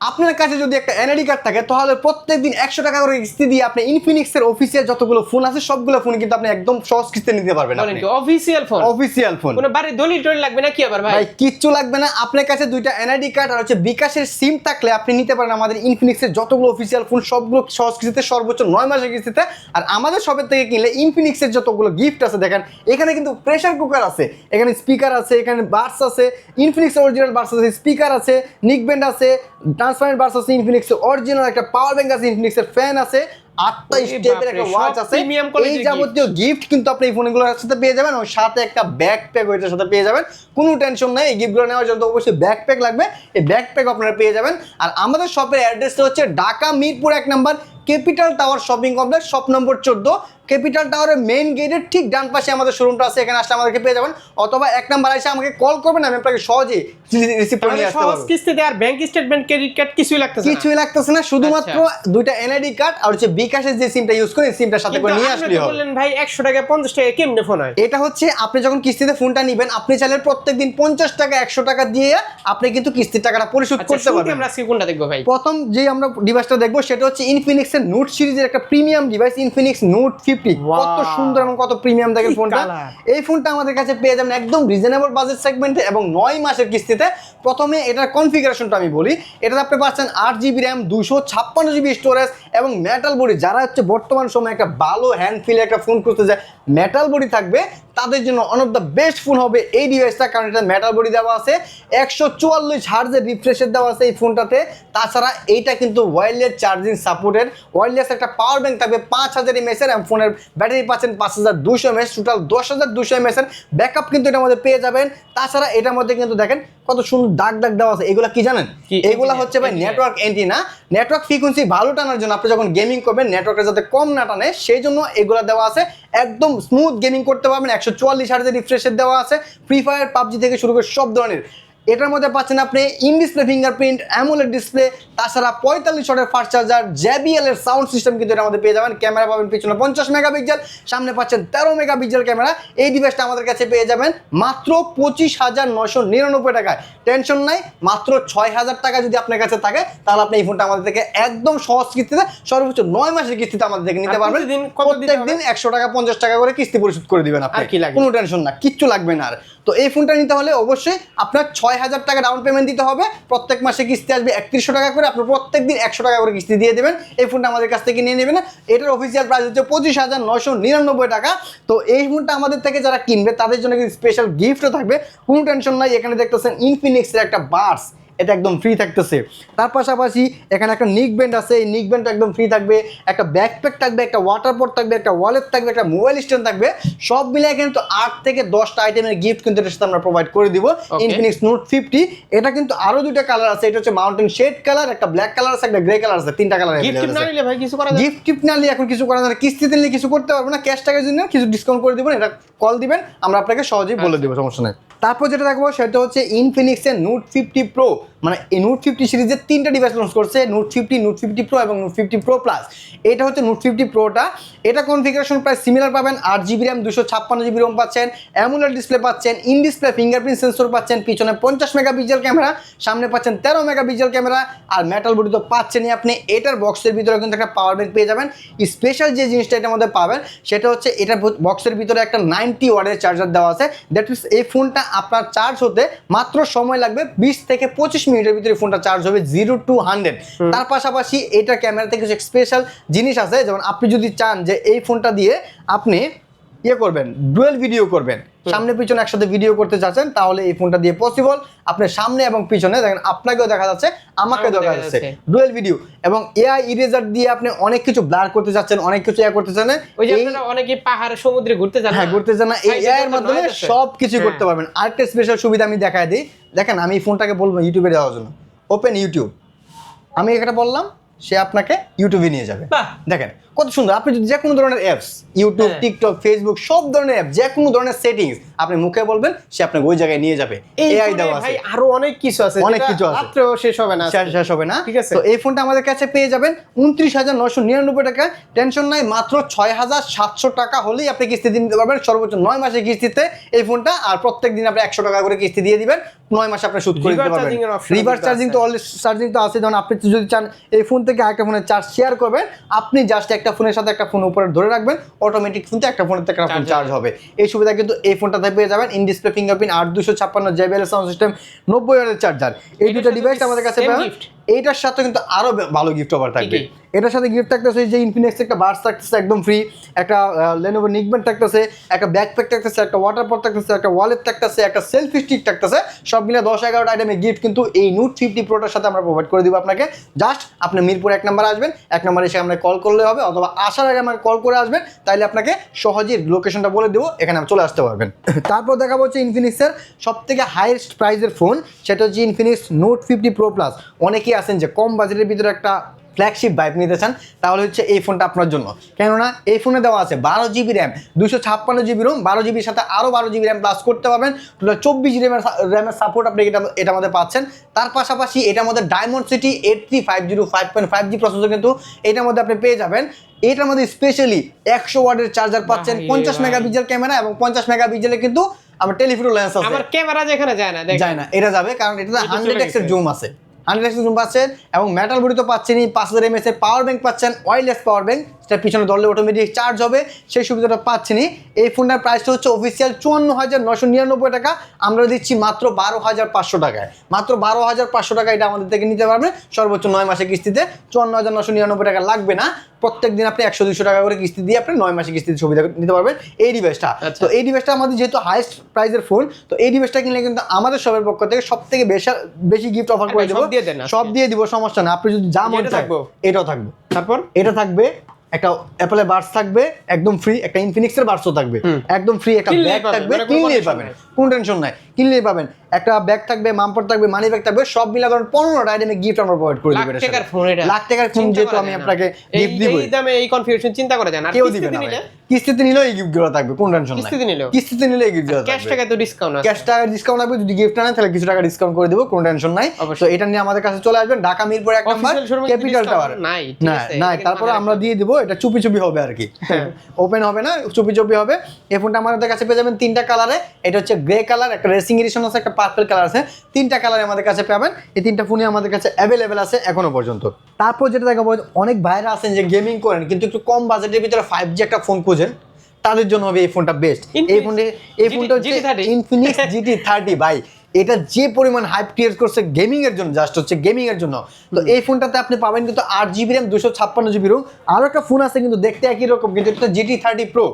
আপনার কাছে যদি একটা এনআইডি কার্ড থাকে তাহলে প্রত্যেকদিন একশো টাকা করে কিস্তি দিয়ে আপনি ইনফিনিক্সের অফিসিয়াল যতগুলো ফোন আছে সবগুলো ফোন কিন্তু আপনি একদম সহজ কিস্তি নিতে পারবেন অফিসিয়াল ফোন অফিসিয়াল ফোন কোনো বাড়ির দলিল টলিল লাগবে না কি আবার ভাই? কিচ্ছু লাগবে না। আপনার কাছে দুইটা এনআইডি কার্ড আর হচ্ছে বিকাশের সিম থাকলে আপনি নিতে পারেন আমাদের ইনফিনিক্সের যতগুলো অফিসিয়াল ফোন সবগুলো সহজ কিস্তিতে সর্বোচ্চ নয় মাসের কিস্তিতে। আর আমাদের শপের থেকে কিনলে ইনফিনিক্সের যতগুলো গিফট আছে দেখেন এখানে কিন্তু প্রেসার কুকার আছে। এখানে স্পিকার আছে এখানে বার্স আছে ইনফিনিক্স অরিজিনাল বার্স আছে স্পিকার আছে নিকব্যান্ড আছে ট্রান্সপারেন্ট বার্স আছে ইনফিনিক্সের অরিজিনাল একটা পাওয়ার ব্যাংক আছে ইনফিনিক্সের ফ্যান আছে আটটা স্টেপের একটা ওয়াচ আছে। এই যাবতীয় গিফট কিন্তু আপনি এই ফোনগুলোর সাথে পেয়ে যাবেন ওর সাথে একটা ব্যাকপ্যাক ওইটার সাথে পেয়ে যাবেন। কোনো টেনশন নাই এই গিফটগুলো নেওয়ার জন্য অবশ্যই ব্যাকপ্যাক লাগবে। এই ব্যাকপ্যাক আপনারা পেয়ে যাবেন। আর আমাদের শপের অ্যাড্রেসটা হচ্ছে ঢাকা মিরপুর এক number capital tower shopping complex shop number চোদ্দ ক্যাপিটাল টাওয়ারের মেইন গেটের ঠিক ডান পাশে আমাদের শোরুমটা আছে এখানে আসলে আমাদেরকে পেয়ে যাবেন। অথবা এক নাম্বার এসে আমাকে কল করবেন আমি আপনাকে সহজে রিসিভ করে আসতে পারব। কিস্তিতে আর ব্যাংক স্টেটমেন্ট ক্রেডিট কার্ড কিছুই লাগতেছে না। কিছুই লাগতেছে না শুধুমাত্র দুইটা এনআইডি কার্ড আর হচ্ছে বিকাশের যে সিমটা ইউজ করেন সিমটার সাথে করে নিয়ে তো হবে। বললেন ভাই 100 টাকা 50 টাকা কেমনে ফোন হয়? এটা হচ্ছে আপনি যখন কিস্তিতে ফোনটা নেবেন আপনি চাইলে প্রত্যেকদিন পঞ্চাশ টাকা একশো টাকা দিয়ে আপনি কিন্তু কিস্তির টাকাটা পরিশোধ আচ্ছা করতে পারবেন। আমরা আজকে কোনটা দেখব ভাই? প্রথম যে আমরা ডিভাইসটা দেখব সেটা হচ্ছে ইনফিনিক্সের নোট সিরিজের একটা premium device Infinix note fifty কত সুন্দর এবং কত প্রিমিয়াম দেখেন ফোনটা। এই ফোনটা আমাদের কাছে পেয়ে যাবেন একদম রিজনেবল বাজেট সেগমেন্টে এবং নয় মাসের কিস্তিতে। প্রথমে এটার কনফিগারেশনটা আমি বলি। এটাতে আপনি পাচ্ছেন আট জিবি র্যাম দুশো ছাপ্পান্ন জিবি স্টোরেজ এবং মেটাল বডি যারা হচ্ছে বর্তমান সময়ে একটা ভালো হ্যান্ড ফিলে একটা ফোন খুঁজতে যায় মেটাল বডি থাকবে তাদের জন্য one of the best phone হবে এই ডিভাইসটা কারণ এটা মেটাল বডি দেওয়া আছে। একশো চুয়াল্লিশ হার্জের রিফ্রেশের দেওয়া আছে এই ফোনটাতে তাছাড়া এইটা কিন্তু ওয়্যারলেস চার্জিং সাপোর্টেড ওয়্যারলেস একটা পাওয়ার ব্যাঙ্ক থাকবে পাঁচ হাজার এমএসের এবং ফোনের ব্যাটারি পাচ্ছেন পাঁচ হাজার দুশো এমএস টোটাল দশ হাজার দুশো এমএসের ব্যাকআপ কিন্তু এটার মধ্যে পেয়ে যাবেন। তাছাড়া এটার মধ্যে কিন্তু দেখেন কত সুন্দর দাগ দাগ দেওয়া আছে। এগুলা কি জানেন? এগুলা হচ্ছে ভাই নেটওয়ার্ক এন্টিনা নেটওয়ার্ক ফ্রিকোয়েন্সি ভালো টানার জন্য আপনি যখন গেমিং করবেন নেটওয়ার্কের যাতে কম না টানে সেই জন্য এগুলো দেওয়া আছে। একদম স্মুথ গেমিং করতে পারবেন। একশো চুয়াল্লিশ হাজার রিফ্রেশের দেওয়া আছে। ফ্রি ফায়ার পাবজি থেকে শুরু করে সব ধরনের। এটার মধ্যে পাচ্ছেন আপনি in display fingerprint AMOLED display তাছাড়া পঁয়তাল্লিশ শটের ফাস্ট চার্জার জেবিএল এর সাউন্ড সিস্টেম কিন্তু এটার মধ্যে পেয়ে যাবেন। ক্যামেরা পাবেন পিছনে পঞ্চাশ মেগাপিক্সেল সামনে পাচ্ছেন তেরো মেগাপিক্সেল ক্যামেরা এই ডিভাইসটা আমাদের কাছে পেয়ে যাবেন মাত্র পঁচিশ হাজার নশো নিরানব্বই টাকায়। টেনশন নাই মাত্র ছয় হাজার টাকা যদি আপনার কাছে থাকে তাহলে আপনি এই ফোনটা আমাদের থেকে একদম সহজ কিস্তিতে সর্বোচ্চ নয় মাসের কিস্তিতে আমাদের থেকে নিতে পারবেন। প্রত্যেক দিন একশো টাকা পঞ্চাশ টাকা করে কিস্তি পরিশোধ করে দিবেন আপনি। কি লাগবে? কোনো টেনশন না কিচ্ছু লাগবে না আর। তো এই ফোনটা নিতে হলে অবশ্যই আপনার ছয় হাজার টাকা ডাউন পেমেন্ট দিতে হবে। প্রত্যেক মাসে কিস্তি আসবে একত্রিশশো টাকা করে। আপনি প্রত্যেক দিন একশো টাকা করে কিস্তি দিয়ে দেবেন। এই ফোনটা আমাদের কাছ থেকে নিয়ে নেবেন। এটার অফিসিয়াল প্রাইস হচ্ছে পঁচিশ হাজার নশো নিরানব্বই টাকা। তো এই ফোনটা আমাদের থেকে যারা কিনবে, তাদের জন্য কিন্তু স্পেশাল গিফটও থাকবে। কোনো টেনশন নাই। এখানে দেখতেছেন ইনফিনিক্সের একটা বার্স এটা একদম ফ্রি থাকতেছে। তার পাশাপাশি এখানে একটা নিক ব্যান্ড আছে এই নিক ব্যান্ড একদম ফ্রি থাকবে। একটা ব্যাকপ্যাক থাকবে একটা ওয়াটার পট থাকবে একটা ওয়ালেট থাকবে একটা মোবাইল স্ট্যান্ড থাকবে। সব মিলিয়ে কিন্তু আট থেকে দশটা আইটেমের গিফট কিন্তু এটার সাথে আমরা প্রোভাইড করে দিব। ইনফিনিক্স নোট ফিফটি এটা কিন্তু আরও দুইটা কালার আছে। এটা হচ্ছে মাউন্টেন শেড কালার একটা ব্ল্যাক কালার আছে একটা গ্রে কালার আছে। তিনটা কালার গিফট যাবে টিফট না নিলে এখন কিছু করা যায়? কিস্তিতে নিলে কিছু করতে পারব না। ক্যাশ টাকার জন্য কিছু ডিসকাউন্ট করে দিবেন। এটা কল দিবেন। আমরা আপনাকে সহজেই বলে আচ্ছা। দেবো সমস্যা নেই। তারপর যেটা দেখব সেটা হচ্ছে ইনফিনিক্সের নোট ফিফটি প্রো মানে এই নোট ফিফটি সিরিজের তিনটা ডিভাইস লঞ্চ করছে note fifty note fifty pro এবং নোট ফিফটি প্রো প্লাস এটা হচ্ছে নোট ফিফটি প্রোটা এটা কনফিগারেশন প্রায় সিমিলার পাবেন, আট জিবি র্যাম দুশো ছাপ্পান্ন জিবি রোম পাচ্ছেন অ্যামুলার ডিসপ্লে পাচ্ছেন ইন ডিসপ্লে ফিঙ্গারপ্রিন্ট সেন্সর পাচ্ছেন, পিছনে পঞ্চাশ মেগাপিক্সেল ক্যামেরা সামনে পাচ্ছেন তেরো মেগাপিক্সেল ক্যামেরা আর মেটাল বডি তো পাচ্ছেনই আপনি। এটার বক্সের ভিতরে কিন্তু একটা পাওয়ার ব্যাংক পেয়ে যাবেন। স্পেশাল যে জিনিসটা এটার মধ্যে পাবেন, সেটা হচ্ছে এটার বক্সের ভিতরে একটা নাইনটি ওয়ার্ডের চার্জার দেওয়া আছে। দ্যাট মিনস এই ফোনটা আপনার চার্জ হতে মাত্র সময় লাগবে বিশ থেকে পঁচিশ মিনিটের ভিতরে ফোনটা চার্জ হবে জিরো টু হান্ড্রেড তার পাশাপাশি এটা ক্যামেরাতে কিছু স্পেশাল জিনিস আছে যেমন আপনি যদি চান যে এই ফোনটা দিয়ে আপনি ইয়ে করবেন ডুয়েল ভিডিও করবেন। সামনে পিছনে একসাথে ভিডিও করতে চাচ্ছেন তাহলে এই ফোনটা দিয়ে পসিবল আপনার সামনে এবং পিছনে দেখেন আপনাকেও দেখা যাচ্ছে আমাকেও দেখা যাচ্ছে। ডুয়েল ভিডিও এবং এআই ইরেজার দিয়ে আপনি অনেক কিছু ব্লার করতে চাচ্ছেন অনেক কিছু ইয়ে করতে চান ওই যে আপনারা অনেকে পাহাড় সমুদ্রে ঘুরতে যান হ্যাঁ? ঘুরতে চান এই এআই এর মাধ্যমে সব কিছু। করতে পারবেন। আরেকটা স্পেশাল সুবিধা আমি দেখায় দিই। দেখেন আমি এই ফোনটাকে বলব ইউটিউবে দেওয়ার জন্য। ওপেন ইউটিউব আমি এটা বললাম সে আপনাকে ইউটিউবে নিয়ে যাবে। দেখেন কত সুন্দর। আপনি যদি যে কোনো ধরনের অ্যাপস ইউটিউব। টিকটক ফেসবুক সব ধরনের অ্যাপ যে কোনো ধরনের সেটিংস আপনি মুখে বলবেন সে আপনাকে ওই জায়গায় নিয়ে যাবে। এআই দেওয়া আছে। ভাই আরও অনেক কিছু আছে অনেক কিছু আছে। রাত্রেও শেষ হবে না শেষ শেষ হবে না। ঠিক আছে। তো এই ফোনটা আমাদের কাছে পেয়ে যাবেন উনত্রিশ হাজার নশো নিরানব্বই টাকা। টেনশন নাই মাত্র ছয় হাজার সাতশো টাকা হলেই আপনি কিস্তি দিতে পারবেন। সর্বোচ্চ নয় মাসের কিস্তিতে এই ফোনটা আর প্রত্যেক দিন আপনি একশো টাকা করে কিস্তি দিয়ে দিবেন। নয় মাসে আপনি সুদ করে দিতে পারবেন। রিভার্স চার্জিং তো অলরেডি চার্জিং তো আছে। যেমন আপনি যদি চান এই ফোন থেকে আরেকটা ফোনে চার্জ শেয়ার করবেন। আপনি জাস্ট একটা ফোনের সাথে একটা ফোন উপরে ধরে রাখবেন অটোমেটিক কিন্তু একটা ফোনের থেকে একটা ফোন চার্জ হবে। এই সুবিধা কিন্তু এই ফোনটাতে পেয়ে যাবেন ইন ডিসপ্লে ফিঙ্গারপ্রিন্ট আট দুশো ছাপ্পান্ন জেবিএল সাউন্ড সিস্টেম নব্বই হাজার চার্জার এই দুটো ডিভাইস আমাদের কাছে পাবেন? এইটার সাথে কিন্তু আরও ভালো গিফট অফার থাকবে। এটার সাথে গিফট থাকতেছে যে ইনফিনিক্স একটা বার্স থাকতেছে একদম ফ্রি একটা লেনোভো নিকবেন্ট থাকতেছে একটা ব্যাকপ্যাক থাকতেছে একটা ওয়াটার পট থাকতেছে একটা ওয়ালেট থাকতেছে একটা সেলফি স্টিক থাকতেছে সব মিলে দশ এগারোটা আইটেমের গিফট কিন্তু এই নোট ফিফটি প্রোটার সাথে আমরা প্রোভাইড করে দিব আপনাকে। জাস্ট আপনি মিরপুর এক নাম্বার আসবেন এক নাম্বার এসে আমরা কল করলে হবে অথবা আসার আগে আমাকে কল করে আসবেন তাইলে আপনাকে সহজেই লোকেশনটা বলে দেবো এখানে চলে আসতে পারবেন। তারপর দেখাবো হচ্ছে ইনফিনিক্সের সব থেকে হাইয়েস্ট প্রাইসের ফোন সেটা হচ্ছে Infinix note fifty pro plus অনেকেই আছেন যে কম বাজেটের ভিতরে একটা ফ্ল্যাগশিপ বাইক নিতে চান তাহলে হচ্ছে এই ফোনটা আপনার জন্য। কেননা এই ফোনে দেওয়া আছে বারো জিবি র্যাম দুশো ছাপ্পান্ন জিবি রোম বারো জিবির সাথে আরও বারো জিবি র্যাম প্লাস করতে পারবেন। টোটাল চব্বিশ র্যামের র্যামের সাপোর্ট আপনি এটা এটা মধ্যে পাচ্ছেন। তার পাশাপাশি এটার মধ্যে Dimensity eight three five zero five point five G processor কিন্তু এটার মধ্যে আপনি পেয়ে যাবেন। এটার মধ্যে স্পেশালি একশো ওয়ার্ডের চার্জার পাচ্ছেন পঞ্চাশ ভাই। মেগাপিক্সেল ক্যামেরা এবং পঞ্চাশ মেগাপিক্সেলে কিন্তু আমার টেলিফোটো লেন্স আছে। আমার ক্যামেরা যেখানে যায় না যায় না এটা যাবে কারণ এটাতে এটা হান্ড্রেড এক্সের জুম আছে। হান্ড্রেড জুম পাচ্ছেন এবং মেটাল বডি তো পাচ্ছেনই। পাঁচ হাজার এমএস এর পাওয়ার ব্যাঙ্ক পাচ্ছেন ওয়ারলেস পাওয়ার ব্যাংক সেটা পিছনে ধরলে অটোমেটিক চার্জ হবে সেই সুবিধাটা পাচ্ছেনই। এই ফোনটার প্রাইসটা হচ্ছে অফিসিয়াল চুয়ান্ন হাজার নশো নিরানব্বই টাকা। আমরা দিচ্ছি মাত্র বারো হাজার পাঁচশো টাকায়। মাত্র বারো হাজার পাঁচশো টাকা এটা আমাদের থেকে নিতে পারবেন সর্বোচ্চ নয় মাসে কিস্তিতে চুয়ান্ন হাজার নশো নিরানব্বই টাকা লাগবে না। প্রত্যেক দিন আপনি একশো দুশো টাকা করে কিস্তি দিয়ে আপনি নয় মাসে কিস্তিতে সুবিধা নিতে পারবেন। এই ডিভাইসটা আচ্ছা। তো এই ডিভাইসটা আমাদের যেহেতু হাইয়েস্ট প্রাইসের ফোন তো এই ডিভাইসটা কিনলে কিন্তু আমাদের সবের পক্ষ থেকে সব থেকে বেশি বেশি গিফট অফার করে দেবো। সব দিয়ে দেন সব দিয়ে দিব সমস্যা না। আপনি যদি যা মন থাকব? এটাও থাকবে। তারপর? এটা থাকবে একটা অ্যাপেলের বার্স থাকবে একদম ফ্রি একটা ইনফিনিক্সের বার্সও থাকবে। একদম ফ্রি একটা ব্যাগ থাকবে কিনে কোনো কিনলেই পাবেন। কোনো টেনশন নাই। কিনলেই পাবেন। একটা ব্যাগ থাকবে মামপট থাকবে মানি ব্যাগ থাকবে সব মিলে ধরুন পনেরোটা আইটেমে গিফট আমরা প্রোভাইড করে লাখ দেবো এটার টাকার সাথে। ফোন এটা। লাখ টাকার ফোন যেহেতু আমি আপনাকে গিফট দিব এই দামে এই কনফিগারেশন চিন্তা করা যায় না। কেউ দিবে কিস্তিতে না কিস্তিতে নিলেও এই গিফটগুলো থাকবে কোনো টেনশন নাই। কিস্তিতে নিলেও? কিস্তিতে নিলে এই গিফটগুলো ক্যাশ থাকবে। টাকায় তো ডিসকাউন্ট আছে। ক্যাশ টাকা ডিসকাউন্ট লাগবে যদি গিফট আনেন তাহলে কিছু টাকা ডিসকাউন্ট করে দেবো কোনো টেনশন নাই। তো এটা নিয়ে আমাদের কাছে চলে আসবেন। ঢাকা মিরপুর এক নাম্বার ক্যাপিটাল টাওয়ার নাই, না না তারপরে আমরা দিয়ে দিব এটা চুপি চুপি হবে আর কি। ওপেন হবে না চুপি চুপি হবে। এই ফোনটা আমাদের কাছে পেয়ে যাবেন তিনটা কালারে এটা হচ্ছে গ্রে কালার একটা রেসিং এডিশন আছে একটা পার্পল কালার আছে। তিনটা কালার আমাদের কাছে পাবেন। এই তিনটা ফোনই আমাদের কাছে অ্যাভেলেবেল আছে এখনও পর্যন্ত। তারপর যেটা দেখাবো অনেক ভাইরা আছেন যে গেমিং করেন কিন্তু একটু কম বাজেটের ভিতরে ফাইভ জি একটা ফোন খুঁজেন তাদের জন্য হবে এই ফোনটা বেস্ট এই ফোনটা এই ফোনটা হচ্ছে GT30 ইনফিনিক্স জিটি থার্টি ভাই। এটা যে পরিমাণ হাইপ ক্রিয়েট করছে গেমিং এর জন্য জাস্ট হচ্ছে গেমিং এর জন্য। তো এই ফোনটাতে আপনি পাবেন কিন্তু আট জিবি র্যাম দুশো ছাপ্পান্ন জিবি রোম আরও একটা ফোন আছে কিন্তু দেখতে একই রকম কিন্তু এটা জিটি থার্টি প্রো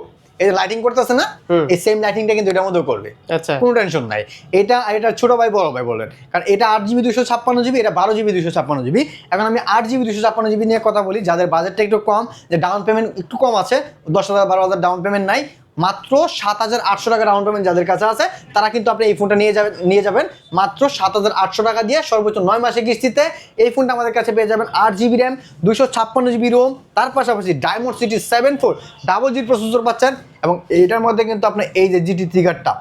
এই লাইটিং করতেছে না এই সেম লাইটিংটা কিন্তু এটার মধ্যে করবে। আচ্ছা। কোনো টেনশন নাই। এটা এটা ছোট ভাই বড় ভাই বলেন। কারণ এটা আট জিবি দুশো ছাপ্পান্ন জিবি এটা বারো জিবি দুশো ছাপ্পান্ন জিবি এখন আমি আট জিবি দুশো ছাপ্পান্ন জিবি নিয়ে কথা বলি যাদের বাজেটটা একটু কম যে ডাউন পেমেন্ট একটু কম আছে দশ হাজার বারো হাজার ডাউন পেমেন্ট নাই মাত্র সাত হাজার আটশো টাকা ডাউন পেমেন্ট যাদের কাছে আছে, তারা কিন্তু আপনি এই ফোনটা নিয়ে যাবেন নিয়ে যাবেন মাত্র সাত হাজার আটশো টাকা দিয়ে সর্বোচ্চ নয় মাসে কিস্তিতে এই ফোনটা আমাদের কাছে পেয়ে যাবেন আট জিবি র্যাম দুশো ছাপ্পান্ন জিবি রোম তার পাশাপাশি Dimensity seven four double G processor পাচ্ছেন এবং এইটার মধ্যে কিন্তু আপনার এই যে জিটি ট্রিগারটা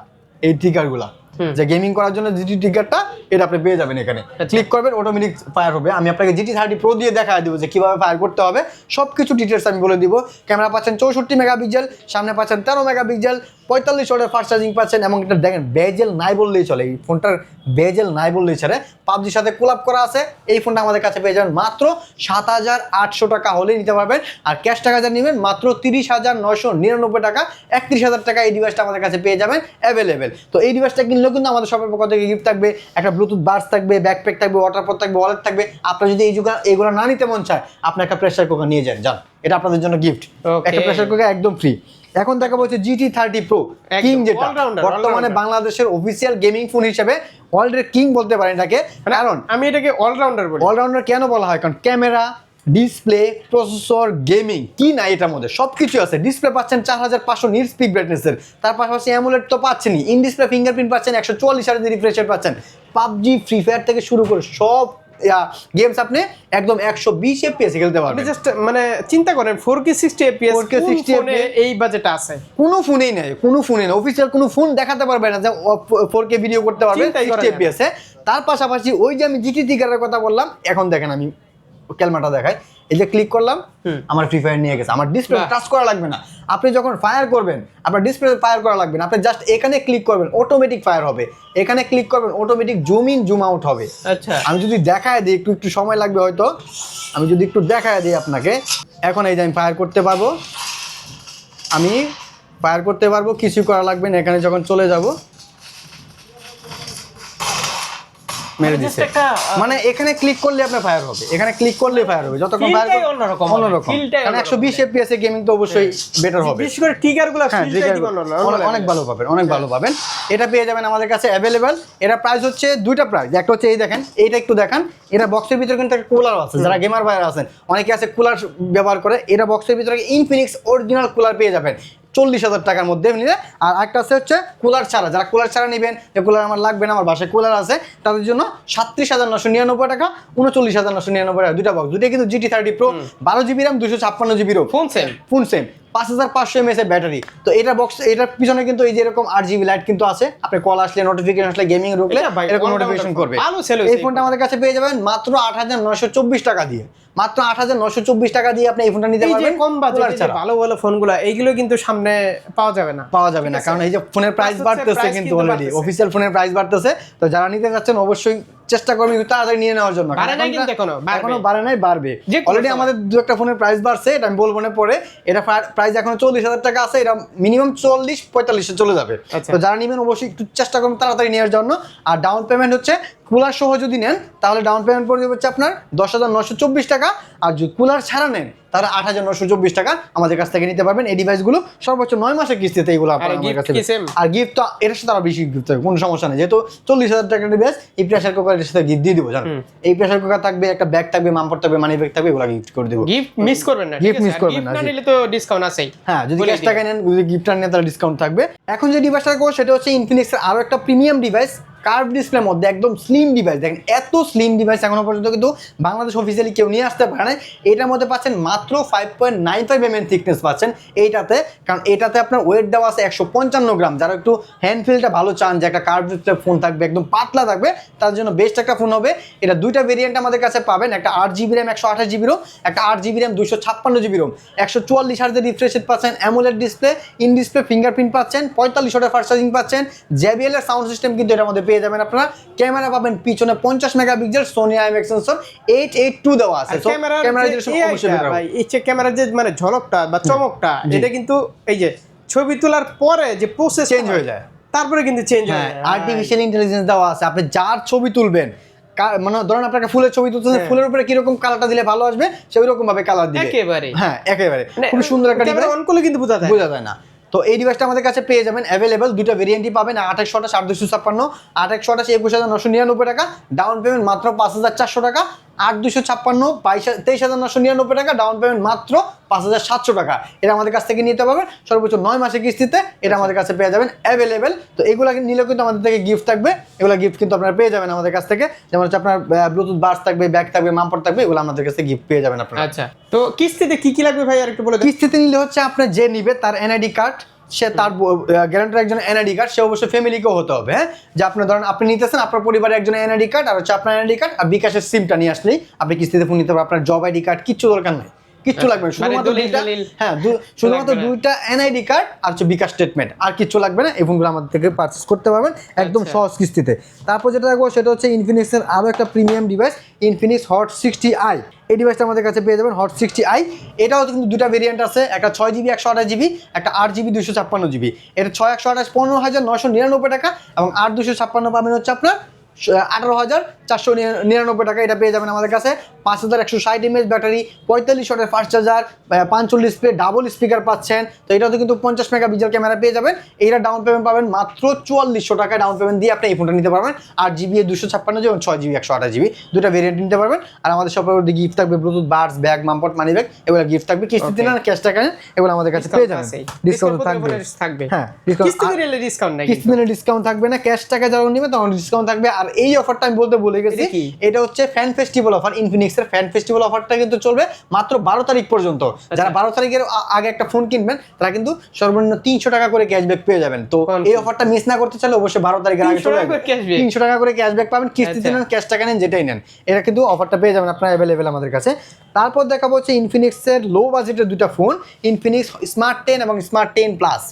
এই ট্রিগারগুলা হুম। যে গেমিং করার জন্য জিটি ট্রিগারটা এটা আপনি পেয়ে যাবেন এখানে। আচ্ছা। ক্লিক করবেন অটোমেটিক ফায়ার হবে। আমি আপনাকে জিটি থার্টি প্রো দিয়ে দেখা দিব যে কীভাবে ফায়ার করতে হবে। সব কিছু ডিটেলস আমি বলে দিব। ক্যামেরা পাচ্ছেন চৌষট্টি মেগাপিক্সেল সামনে পাচ্ছেন তেরো মেগাপিক্সেল পঁয়তাল্লিশ ওয়াটের ফাস্ট চার্জিং পাচ্ছেন এবং এটা দেখেন বেজেল নাই বললেই চলে। এই ফোনটার বেজেল নাই বললেই ছাড়ে পাবজির সাথে কোলাপ করা আছে। এই ফোনটা আমাদের কাছে পেয়ে যাবেন মাত্র সাত হাজার আটশো টাকা হলেই নিতে পারবেন। আর ক্যাশ টাকা যা নেবেন মাত্র তিরিশ হাজার নশো নিরানব্বই টাকা। একত্রিশ হাজার টাকা এই ডিভাইসটা আমাদের কাছে পেয়ে যাবেন অ্যাভেলেবেল তো এই ডিভাইসটা কিনলেও কিন্তু আমাদের সবার পক্ষ থেকে গিফট থাকবে একটা ব্লুটুথ বার্স থাকবে ব্যাকপ্যাক থাকবে ওয়াটারপথ থাকবে ওয়ালেট থাকবে। আপনার যদি এই যুগ এগুলো না নিতে মন চায় আপনি একটা প্রেশার কুকার নিয়ে যান যান। এটা আপনাদের জন্য গিফট একটা প্রেশার কুকার একদম ফ্রি এখন দেখা হচ্ছে জিটি থার্টি প্রো কিং যেটা। বর্তমানে বাংলাদেশের অফিসিয়াল গেমিং ফোন হিসেবে ওয়ার্ল্ডের কিং বলতে পারেন এটাকে। কারণ আমি এটাকে অলরাউন্ডার বলি। অলরাউন্ডার কেন বলা হয়? কারণ ক্যামেরা ডিসপ্লে প্রসেসর গেমিং কি নাই এটার মধ্যে? সব কিছু আছে। ডিসপ্লে পাচ্ছেন চার হাজার পাঁচশো নিট স্পিক ব্রাইটনেসের তার পাশাপাশি অ্যামুলেট তো পাচ্ছেনই। ইন ডিসপ্লে ফিঙ্গারপ্রিন্ট পাচ্ছেন একশো চুয়াল্লিশ হাজার রিফ্রেশার পাচ্ছেন। পাবজি ফ্রি ফায়ার থেকে শুরু করে সব গেমস আপনি একদম একশো বিশ এফপিএস খেলতে পারবেন। জাস্ট মানে চিন্তা করেন four K sixty APS 4K 60 ফোনে এই বাজেট আছে? কোনো ফোনেই নেই কোনো ফোনে নেই। অফিসিয়াল কোনো ফোন দেখাতে পারবে না যে ফোর কে ভিডিও করতে পারবে সিক্সটি যায় এফপিএস তার পাশাপাশি ওই যে আমি জিটি টিকারের কথা বললাম এখন দেখেন আমি ক্যালমাটা দেখায় এই যে ক্লিক করলাম। আমার ফ্রি ফায়ার নিয়ে গেছে। আমার ডিসপ্লে। টাচ করা লাগবে না। আপনি যখন ফায়ার করবেন আপনার ডিসপ্লে ফায়ার করা লাগবে না। আপনি জাস্ট এখানে ক্লিক করবেন অটোমেটিক ফায়ার হবে। এখানে ক্লিক করবেন automatic zoom in zoom out হবে। আচ্ছা। আমি যদি দেখায় দিই একটু একটু সময় লাগবে হয়তো। আমি যদি একটু দেখায় দিই আপনাকে। এখন এই যে আমি ফায়ার করতে পারব। আমি ফায়ার করতে পারব কিছু করা লাগবে না। এখানে যখন চলে যাব মেরে দিচ্ছে মানে এখানে ক্লিক করলে আপনার ফায়ার হবে। এখানে ক্লিক করলে ফায়ার হবে। যতক্ষণ ফায়ার অন্যরকম কারণ। এফপিএস এ গেমিং তো অবশ্যই বেটার হবে। বিশেষ করে হ্যাঁ অনেক- ভালো পাবেন অনেক ভালো পাবেন। এটা পেয়ে যাবেন আমাদের কাছে অ্যাভেলেবেল এটা প্রাইস হচ্ছে দুইটা প্রাইস একটা হচ্ছে এই দেখেন এইটা একটু দেখান। এটা বক্সের ভিতরে কিন্তু একটা কুলার আছে। যারা গেমার বাইরে আছেন অনেকে আছে কুলার ব্যবহার করে। এটা বক্সের ভিতরে ইনফিনিক্স অরিজিনাল কুলার পেয়ে যাবেন। চল্লিশ হাজার টাকার মধ্যে নিলে। আর একটা আছে হচ্ছে কুলার ছাড়া যারা কুলার ছাড়া নেবেন যে কুলার আমার লাগবে না আমার বাসায় কুলার আছে তাদের জন্য সাতত্রিশ হাজার নশো নিরানব্বই টাকা উনচল্লিশ হাজার নশো নিরানব্বই টাকা দুটা বক্স দুটাই কিন্তু জিটি থার্টি প্রো বারো জিবি রাম দুশো ছাপ্পান্ন GB ROM phone same phone same পাঁচ হাজার পাঁচশো এমএস এর ব্যাটারি তো এটা বক্স এটার পিছনে কিন্তু এই যে এরকম আট জিবি লাইট কিন্তু আছে। আপনি কল আসলে নোটিফিকেশন আসলে গেমিং ভাই, এরকম নোটিফিকেশন করবে। এই ফোনটা আমাদের কাছে পেয়ে যাবেন মাত্র আট হাজার নয়শো চব্বিশ টাকা দিয়ে। মাত্র আট হাজার নয়শো চব্বিশ টাকা দিয়ে আপনি এই ফোনটা নিতে পারবেন কম বাজেটে ভালো ভালো ফোনগুলো এইগুলো কিন্তু সামনে পাওয়া যাবে না। পাওয়া যাবে না কারণ এই যে ফোনের প্রাইস বাড়তেছে কিন্তু অলরেডি। অফিসিয়াল ফোনের প্রাইস বাড়তেছে। তো যারা নিতে যাচ্ছেন অবশ্যই চেষ্টা করবেন তাড়াতাড়ি নিয়ে নেওয়ার জন্য। এখনও, বাড়ে নাই বাড়বে। অলরেডি আমাদের দু একটা ফোনের প্রাইস বাড়ছে এটা আমি বলব না পরে। এটা প্রাইস এখনও চল্লিশ হাজার টাকা আছে এটা মিনিমাম চল্লিশ পঁয়তাল্লিশে চলে যাবে। আচ্ছা। তো যারা নেবেন অবশ্যই একটু চেষ্টা করবেন তাড়াতাড়ি নেওয়ার জন্য। আর ডাউন পেমেন্ট হচ্ছে কুলার সহ যদি নেন তাহলে ডাউন পেমেন্ট পড়বে হচ্ছে আপনার দশ হাজার নশো চব্বিশ টাকা। আর যদি কুলার ছাড়া নেন তাহলে আট হাজার নশো চব্বিশ টাকা আমাদের কাছ থেকে নিতে পারবেন। এই ডিভাইসগুলো সর্বোচ্চ নয় মাসের কিস্তিতে এইগুলো আর গিফট তো এর সাথে আরও বেশি গিফট হবে কোনো সমস্যা নেই। যেহেতু চল্লিশ হাজার টাকার ডিভাইস এই প্রেশার কুকারের সাথে গিফট দিয়ে দিব হুম। এই প্রেশার কুকার থাকবে একটা ব্যাগ থাকবে মামপট থাকবে মানি ব্যাগ থাকবে এগুলো গিফট করে দেবো। গিফট মিস করবেন না Gift miss করবেন না, না নিলে তো ডিসকাউন্ট আছেই। হ্যাঁ যদি ক্যাশ টাকা নেন যদি গিফট নেন তাহলে ডিসকাউন্ট থাকবে। এখন যে ডিভাইসটা করব সেটা হচ্ছে ইনফিনিক্সের আরও একটা প্রিমিয়াম ডিভাইস কার্ভ ডিসপ্লের মধ্যে একদম স্লিম ডিভাইস দেখেন, এত স্লিম ডিভাইস এখনও পর্যন্ত কিন্তু বাংলাদেশ অফিসিয়ালি কেউ নিয়ে আসতে পারে না এটার মধ্যে পাচ্ছেন মাত্র five point nine five M M thickness পাচ্ছেন এইটাতে। কারণ এটাতে আপনার ওয়েট দেওয়া আছে একশো পঞ্চান্ন গ্রাম। যারা একটু হ্যান্ড ফিলটা ভালো চান, যে একটা কার্ভ ডিসপ্লে ফোন থাকবে, একদম পাতলা থাকবে, তার জন্য বেস্ট একটা ফোন হবে। এটা দুইটা ভেরিয়েন্ট আমাদের কাছে পাবেন। একটা আট জিবি র্যাম একশো আঠাশ জিবি রোম একটা আট জিবি র্যাম দুশো ছাপ্পান্ন জিবি রোম একশো চুয়াল্লিশ হার্জের রিফ্রেশ পাচ্ছেন AMOLED display in display fingerprint পাচ্ছেন, পঁয়তাল্লিশ ওয়াটের ফাস্ট চার্জিং পাচ্ছেন। জেবিএল এর সাউন্ড সিস্টেম কিন্তু এটার মধ্যে পেয়ে যাবেন আপনারা। ক্যামেরা পাবেন পিছনে পঞ্চাশ megapixel Sony IMX sensor eight eight two দেওয়া আছে। ক্যামেরার ক্যামেরা যে মানে ঝলকটা বা চমকটা এটা কিন্তু এই যে ছবি তোলার পরে যে প্রসেস Change হয়ে যায়। তারপরে কিন্তু চেঞ্জ হয়ে আর্টিফিশিয়াল ইন্টেলিজেন্স দেওয়া আছে। আপনি যার ছবি তুলবেন মানে ধরুন আপনাকে ফুলের ছবি তুলতেছেন হ্যাঁ। ফুলের উপরে কীরকম কালারটা দিলে ভালো আসবে সেই রকম ভাবে কালার দিবে। একেবারে। হ্যাঁ একেবারে। মানে খুব সুন্দর একটা অন করলে কিন্তু বোঝা যায়। বোঝা যায় না। তো এই ডিভাইসটা আমাদের কাছে পেয়ে যাবেন অ্যাভেলেবেল দুটো ভেরিয়েন্টই পাবেন আঠাশশো আঠাশ আট দুশো ছাপ্পান্ন আঠাশশো আঠাশ, একুশ হাজার নশো নিরানব্বই টাকা ডাউন পেমেন্ট মাত্র পাঁচ হাজার চারশো টাকা আট দুশো ছাপ্পান্ন বাইশ তেইশ হাজার নশো নিরানব্বই টাকা ডাউন পেমেন্ট মাত্র পাঁচ হাজার সাতশো টাকা। এটা আমাদের কাছ থেকে নিতে পারবেন। সর্বোচ্চ নয় মাসের কিস্তিতে এটা আমাদের কাছে পেয়ে যাবেন অ্যাভেলেবেল তো এগুলো নিলেও কিন্তু আমাদের থেকে গিফট থাকবে। এগুলো গিফট কিন্তু আপনারা পেয়ে যাবেন আমাদের কাছ থেকে। যেমন হচ্ছে আপনার ব্লুটুথ বাস থাকবে ব্যাগ থাকবে মাম্পার থাকবে এগুলো আমাদের কাছে গিফট পেয়ে যাবেন আপনারা। আচ্ছা। তো কিস্তিতে কি কি লাগবে ভাই? আর একটু বলে কিস্তিতে নিলে হচ্ছে আপনার যে নিবে তার এনআইডি কার্ড সে তার গ্যারান্টার একজন এনআইডি কার্ড সে অবশ্যই ফ্যামিলিকেও হতে হবে হ্যাঁ? যে আপনার ধরেন আপনি নিতেছেন, আপনার পরিবারের একজন এনআইডি কার্ড আর হচ্ছে আপনার এনআইডি কার্ড আর বিকাশের সিমটা নিয়ে আসলেই আপনি কিস্তিতে ফোন নিতে পারবেন। আপনার জব আইডি কার্ড কিচ্ছু দরকার নাই। কিচ্ছু লাগবে না। মানে শুধুমাত্র দুইটা হ্যাঁ শুধুমাত্র দুইটা এনআইডি কার্ড আর হচ্ছে বিকাশ স্টেটমেন্ট আর কিচ্ছু লাগবে না এই ফোনগুলো আমাদের থেকে পারচেস করতে পারবেন একদম আচ্ছা। সহজ কিস্তিতে। তারপর যেটা দেখব সেটা হচ্ছে ইনফিনিক্সের আরও একটা premium device Infinix hot sixty i এই ডিভাইসটা আমাদের কাছে পেয়ে যাবেন হট সিক্সটি আই এটাও কিন্তু দুটা ভেরিয়েন্ট আছে একটা ছয় জিবি একশো আঠাশ জিবি একটা আট জিবি দুশো ছাপ্পান্ন জিবি এটা ছয় একশো আঠাশ পনেরো হাজার নশো নিরানব্বই টাকা এবং আট দুশো ছাপ্পান্ন পাবেন হচ্ছে আপনার আঠারো হাজার চারশো নিরানব্বই টাকা এটা পেয়ে যাবেন আমাদের কাছে। পাঁচ হাজার একশো ষাট এমএস ব্যাটারি পঁয়তাল্লিশ ওয়াটের ফাস্ট চার্জার পাঁচচল্লিশ ডিসপ্লে ডাবল স্পিকার পাচ্ছেন। তো এটাতে কিন্তু পঞ্চাশ মেগা পিক্সেল ক্যামেরা পেয়ে যাবেন। এইটা ডাউন পেমেন্ট পাবেন মাত্র চুয়াল্লিশশো টাকা ডাউন পেমেন্ট দিয়ে আপনি এই ফোনটা নিতে পারবেন। আট জিবি দুশো ছাপ্পান্ন জিবি এবং ছয় জিবি একশো আঠাশ জিবি দুটো ভেরিয়েন্ট নিতে পারবেন। আর আমাদের সব গিফট থাকবে ব্লুটুথ বার্স ব্যাগ মাম্পট মানি ব্যাগ এগুলো গিফট থাকবে। কিস্তিতে Okay. না ক্যাশ টাকা এগুলো আমাদের কাছে পেয়ে যাবেন। ডিসকাউন্ট থাকবে। হ্যাঁ, ডিসকাউন্ট কিস্তি ডিসকাউন্ট থাকবে না। ক্যাশ টাকা যারা নেবে তখন ডিসকাউন্ট থাকবে। আর আর এই অফারটা আমি বলতে ভুলে গেছি এটা হচ্ছে ফ্যান ফেস্টিভ্যাল অফার ইনফিনিক্সের ফ্যান ফেস্টিভ্যাল অফারটা কিন্তু চলবে মাত্র বারো তারিখ পর্যন্ত। আচ্ছা। যারা বারো তারিখের আগে একটা ফোন কিনবেন তারা কিন্তু সর্বনিম্ন তিনশো টাকা করে ক্যাশব্যাক পেয়ে যাবেন। তো এই অফারটা মিস না করতে চাইলে অবশ্যই বারো তারিখের আগে চলে তিনশো টাকা করে ক্যাশব্যাক পাবেন কিস্তিতে আচ্ছা। নেন ক্যাশ টাকা নেন যেটাই নেন। এটা কিন্তু অফারটা পেয়ে যাবেন আপনার অ্যাভেলেবেল আমাদের কাছে। তারপর দেখাবো হচ্ছে ইনফিনিক্সের লো বাজেটের দুটা ফোন ইনফিনিক্স স্মার্ট টেন এবং স্মার্ট টেন প্লাস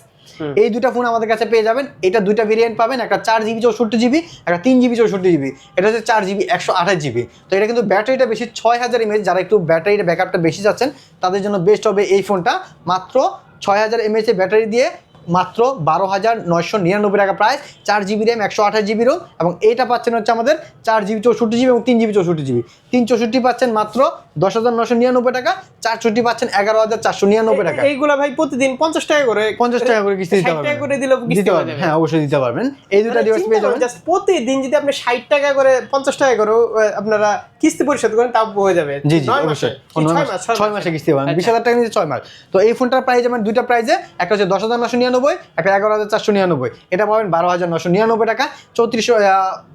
এই দুটা ফোন আমাদের কাছে পেয়ে যাবেন। এটা দুইটা ভেরিয়েন্ট পাবেন, একটা চার জিবি চৌষট্টি জিবি একটা তিন জিবি চৌষট্টি জিবি এটা হচ্ছে চার জিবি একশো আঠাশ জিবি তো এটা কিন্তু ব্যাটারিটা বেশি, ছয় হাজার এমএচ যারা একটু ব্যাটারির ব্যাকআপটা বেশি যাচ্ছেন তাদের জন্য বেস্ট হবে এই ফোনটা মাত্র ছয় হাজার এমএচ এর ব্যাটারি দিয়ে মাত্র বারো হাজার নয়শো নিরানব্বই টাকা প্রাইস চার জিবি র্যাম একশো আঠাশ জিবি রোম এবং এইটা পাচ্ছেন হচ্ছে আমাদের চার জিবি চৌষট্টি জিবি এবং তিন জিবি চৌষট্টি জিবি তিন চৌষট্টি পাচ্ছেন মাত্র দশ হাজার নশো নিরানব্বই টাকা। চার চৌষট্টি পাচ্ছেন এগারো হাজার চারশো নিরানব্বই টাকা। এইগুলা ভাই প্রতিদিন পঞ্চাশ টাকা করে পঞ্চাশ টাকা করে কিস্তি দিতে পারবেন। করে দিতে পারবেন হ্যাঁ অবশ্যই দিতে পারবেন। এই দুটা ডিভাইস পেয়ে যাবেন। just প্রতিদিন যদি আপনি ষাট টাকা করে পঞ্চাশ টাকা করে আপনারা কিস্তি পরিশোধ করেন তাও হয়ে যাবে। জি জি অবশ্যই। ছয় মাস- কিস্তি পাবেন। আচ্ছা। বিশ হাজার টাকা ছয় মাস। তো এই ফোনটার প্রাইস যেমন দুইটা প্রাইজে একটা হচ্ছে দশ হাজার নশো নিরানব্বই একটা এগারো হাজার চারশো নিরানব্বই। এটা পাবেন বারো হাজার নশো নিরানব্বই টাকা। চৌত্রিশশো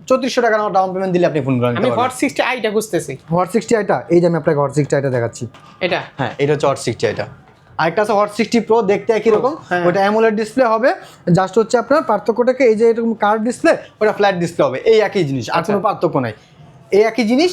চৌত্রিশশো টাকা ডাউন পেমেন্ট দিলে আপনি ফোন করে আমি হট সিক্সটি আইটা খুঁজতেছি। হট সিক্সটি আইটা এই যে আমি আপনাকে হট সিক্সটি আইটা দেখাচ্ছি। এটা হ্যাঁ এটা হচ্ছে হট সিক্সটি এটা। আরেকটা আছে হট সিক্সটি প্রো দেখতে একই রকম। হ্যাঁ। ওটা অ্যামোলেড ডিসপ্লে হবে। জাস্ট হচ্ছে আপনার পার্থক্যটাকে এই যে এরকম কার্ড ডিসপ্লে ওটা ফ্ল্যাট ডিসপ্লে হবে। এই একই জিনিস আর আচ্ছা। কোনো পার্থক্য নাই। এই একই জিনিস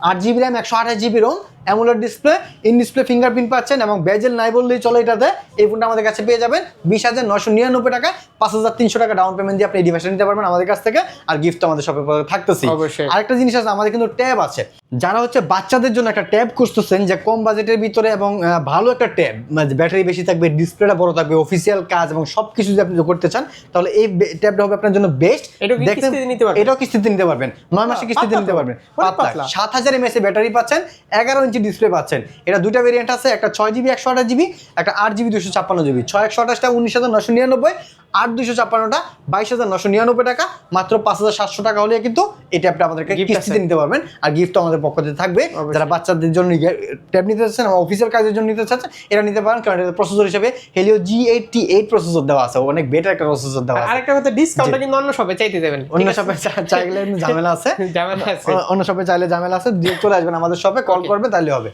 আট জিবি র্যাম একশো আঠাশ GB ROM AMOLED display in display fingerprint পাচ্ছেন এবং বেজেল নাই বললেই চলে এটাতে। এই ফোনটা আমাদের কাছে পেয়ে যাবেন বিশ হাজার নশো নিরানব্বই টাকা পাঁচ হাজার তিনশো টাকা ডাউন পেমেন্ট দিয়ে আপনি এই ডিভাইসটা নিতে পারবেন আমাদের কাছ থেকে আর গিফট আমাদের শপে থাকতেছি অবশ্যই। আরেকটা জিনিস আছে আমাদের কিন্তু ট্যাব আছে। যারা হচ্ছে বাচ্চাদের জন্য একটা ট্যাব খুঁজতেছেন যে কম বাজেটের ভিতরে এবং ভালো একটা ট্যাব ব্যাটারি বেশি থাকবে ডিসপ্লেটা বড় থাকবে অফিসিয়াল কাজ এবং সব কিছু যদি আপনি করতে চান তাহলে এই ট্যাবটা হবে আপনার জন্য বেস্ট এটাও কিস্তিতে নিতে পারবেন? এটাও কিস্তিতে নিতে পারবেন। নয় মাসে কিস্তিতে নিতে পারবেন। পাতলা। সাত হাজার এমএস ব্যাটারি পাচ্ছেন এগারো ইঞ্চি ডিসপ্লে পাচ্ছেন। এটা দুটা ভেরিয়েন্ট আছে, একটা ছয় জিবি একশো আঠাশ জিবি একটা আট জিবি দুশো ছাপ্পান্ন জিবি ছয় একশো আঠাশটা, উনিশ হাজার নশো নিরানব্বই আট দুশো ছাপ্পান্নটা বাইশ হাজার নশো নিরানব্বই টাকা মাত্র পাঁচ হাজার সাতশো টাকা হলে কিন্তু এটা আপনি আমাদেরকে কিস্তিতে নিতে পারবেন। আর গিফট আমাদের পক্ষ থেকে থাকবে। যারা বাচ্চাদের জন্য ট্যাব নিতে চাচ্ছেন এবং অফিসিয়াল কাজের জন্য নিতে চাচ্ছেন এটা নিতে পারেন কারণ এটা প্রসেসর হিসেবে Helio G eighty eight processor দেওয়া আছে। অনেক বেটার একটা প্রসেসর দেওয়া আছে। আরেকটা কথা ডিসকাউন্টটা কিন্তু অন্য সবে চাইতে দেবেন অন্য শপে চাইলে ঝামেলা আছে। ঝামেলা আছে। অন্য শপে চাইলে ঝামেলা আছে। দিয়ে চলে আসবেন আমাদের শপে কল করবে তাহলে হবে।